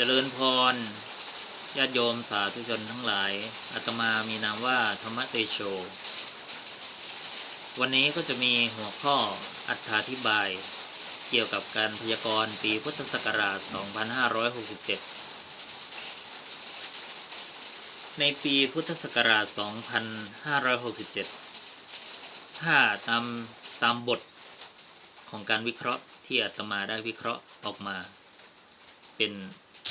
เจริญพรญาติโยมสาธุชนทั้งหลายอาตมามีนามว่าธรรมเตโช วันนี้ก็จะมีหัวข้ออธิบาย เกี่ยวกับการพยากรณ์ปีพุทธศักราช 2567 ในปีพุทธศักราช 2567 ถ้าตามตามบทของการวิเคราะห์ที่อาตมาได้วิเคราะห์ออกมา เป็น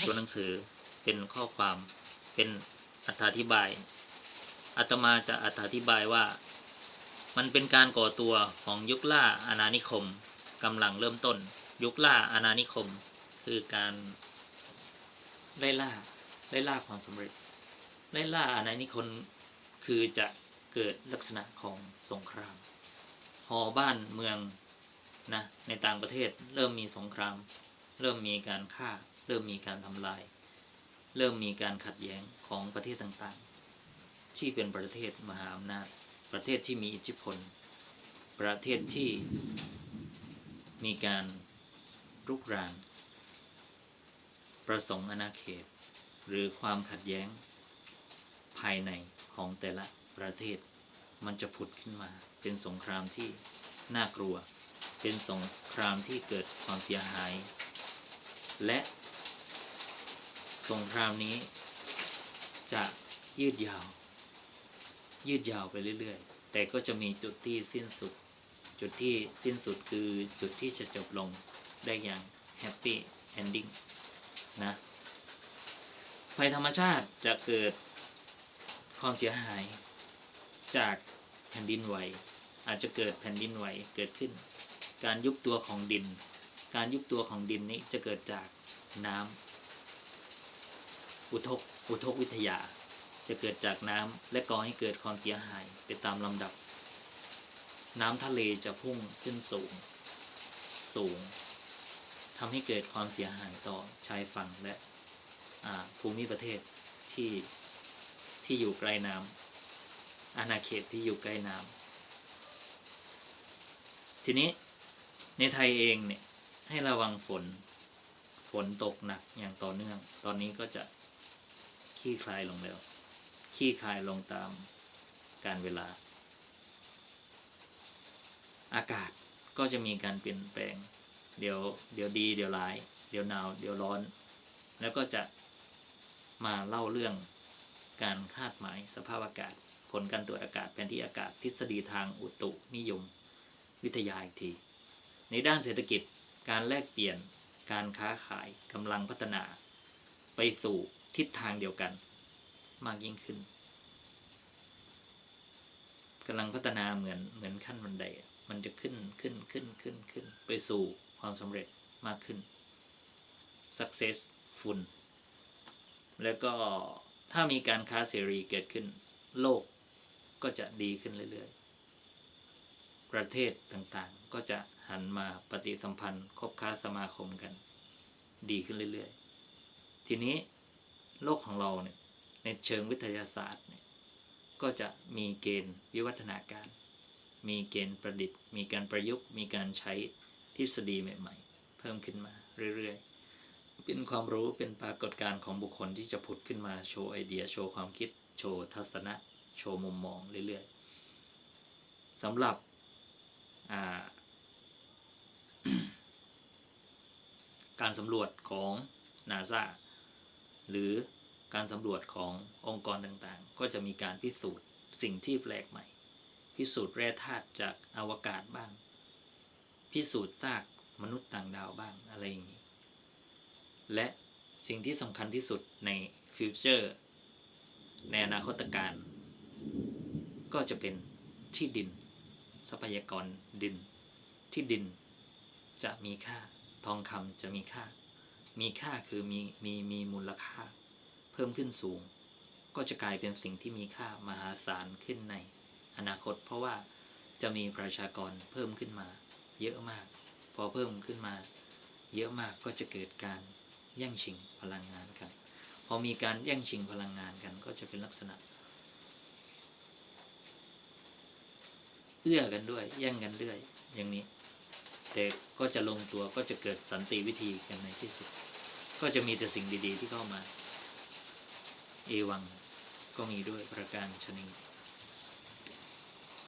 ตัวหนังสือเป็นข้อความเป็นอธิบายอาตมาจะอธิบายว่า มันเป็นการก่อตัวของยุคล่าอาณานิคมกำลังเริ่มต้น ยุคล่าอาณานิคม คือการไล่ล่าไล่ล่าความสำเร็จไล่ล่าอาณานิคมคือจะเกิดลักษณะของสงคราม หอบ้านเมืองนะในต่างประเทศเริ่มมีสงคราม เริ่มมีการฆ่า เริ่มมีการทำลาย เริ่มมีการขัดแย้งของประเทศต่างๆ ที่เป็นประเทศมหาอำนาจ ประเทศที่มีอิทธิพล ประเทศที่มีการรุกราน ประสงค์อาณาเขต หรือความขัดแย้ง ภายในของแต่ละประเทศ มันจะผุดขึ้นมา เป็นสงครามที่น่ากลัว เป็นสงครามที่เกิดความเสียหาย และ สงครามนี้ จะยืดยาว ยืดยาวไปเรื่อย ๆ แต่ก็จะมีจุดที่สิ้นสุด จุดที่สิ้นสุดคือจุดที่จะจบลงได้อย่างแฮปปี้เอนดิ้งนะภัยธรรมชาติจะเกิดความเสียหายจากแผ่นดินไหว อาจจะเกิดแผ่นดินไหวเกิดขึ้น การยุบตัวของดิน การยุบตัวของดินนี้จะเกิดจากน้ำ อุทกอุทกวิทยา จะเกิดจากน้ำและก่อให้เกิดความเสียหายไปตามลำดับ น้ำทะเลจะพุ่งขึ้นสูง สูงทำให้เกิดความเสียหายต่อชายฝั่งและภูมิประเทศที่ที่อยู่ใกล้น้ำอาณาเขตที่อยู่ใกล้น้ำทีนี้ในไทยเองเนี่ยให้ระวังฝนฝนตกหนักอย่างต่อเนื่อง ตอนนี้ก็จะ ขี้คลายลงแล้ว ขี้คลายลงตามการเวลา อากาศก็จะมีการเปลี่ยนแปลง เดี๋ยวเดี๋ยวดีเดี๋ยวร้าย เดี๋ยวหนาว เดี๋ยวร้อน แล้วก็จะมาเล่าเรื่องการคาดหมายสภาพอากาศ ผลการตรวจอากาศแผนที่อากาศทฤษฎีทางอุตุนิยม วิทยาอีกที ในด้านเศรษฐกิจการแลกเปลี่ยนการค้าขายกำลังพัฒนา ไปสู่ ทิศทางเดียวกัน มากยิ่งขึ้นกำลังพัฒนาเหมือนเหมือนขั้นบันได มันจะขึ้นขึ้นขึ้นขึ้นขึ้น ไปสู่ความสำเร็จมากขึ้น successful แล้วก็ถ้ามีการค้าเสรีเกิดขึ้น โลกก็จะดีขึ้นเรื่อยๆ ประเทศต่างๆ ก็จะหันมาปฏิสัมพันธ์ คบค้าสมาคมกัน ดีขึ้นเรื่อยๆ ทีนี้ โลกของเราเนี่ยในเชิงวิทยาศาสตร์เนี่ยก็จะมีเกณฑ์วิวัฒนาการ มีเกณฑ์ประดิษฐ์ มีการประยุกต์ มีการใช้ทฤษฎีใหม่ ๆ เพิ่มขึ้นมาเรื่อยๆ เป็นความรู้เป็นปรากฏการณ์ของบุคคลที่จะผุดขึ้นมาโชว์ไอเดีย โชว์ความคิด โชว์ทัศนะ โชว์มุมมองเรื่อยๆสำหรับาการสำรวจของนาซา หรือการสำรวจขององค์กรต่างๆ ก็จะมีการพิสูจน์สิ่งที่แปลกใหม่ พิสูจน์แร่ธาตุจากอวกาศบ้าง พิสูจน์ซากมนุษย์ต่างดาวบ้างอะไรอย่างนี้ และสิ่งที่สำคัญที่สุดในฟิวเจอร์ในอนาคตการ ก็จะเป็นที่ดิน ทรัพยากรดิน ที่ดินจะมีค่า ทองคำจะมีค่า มีค่าคือมีมีมีมูลค่า เพิ่มขึ้นสูง ก็จะกลายเป็นสิ่งที่มีค่ามหาศาลขึ้นในอนาคต เพราะว่าจะมีประชากรเพิ่มขึ้นมา เยอะมาก พอเพิ่มขึ้นมา เยอะมากก็จะเกิดการแย่งชิงพลังงานกันพอมีการแย่งชิงพลังงานกันก็จะเป็นลักษณะ เอื้อกันด้วย แย่งกันด้วยอย่างนี้ แต่ก็จะลงตัวก็จะเกิดสันติวิธีกันในที่สุด ก็จะมีแต่สิ่งดี ๆ ที่เข้ามา เอวังก็มีด้วยประการชนิด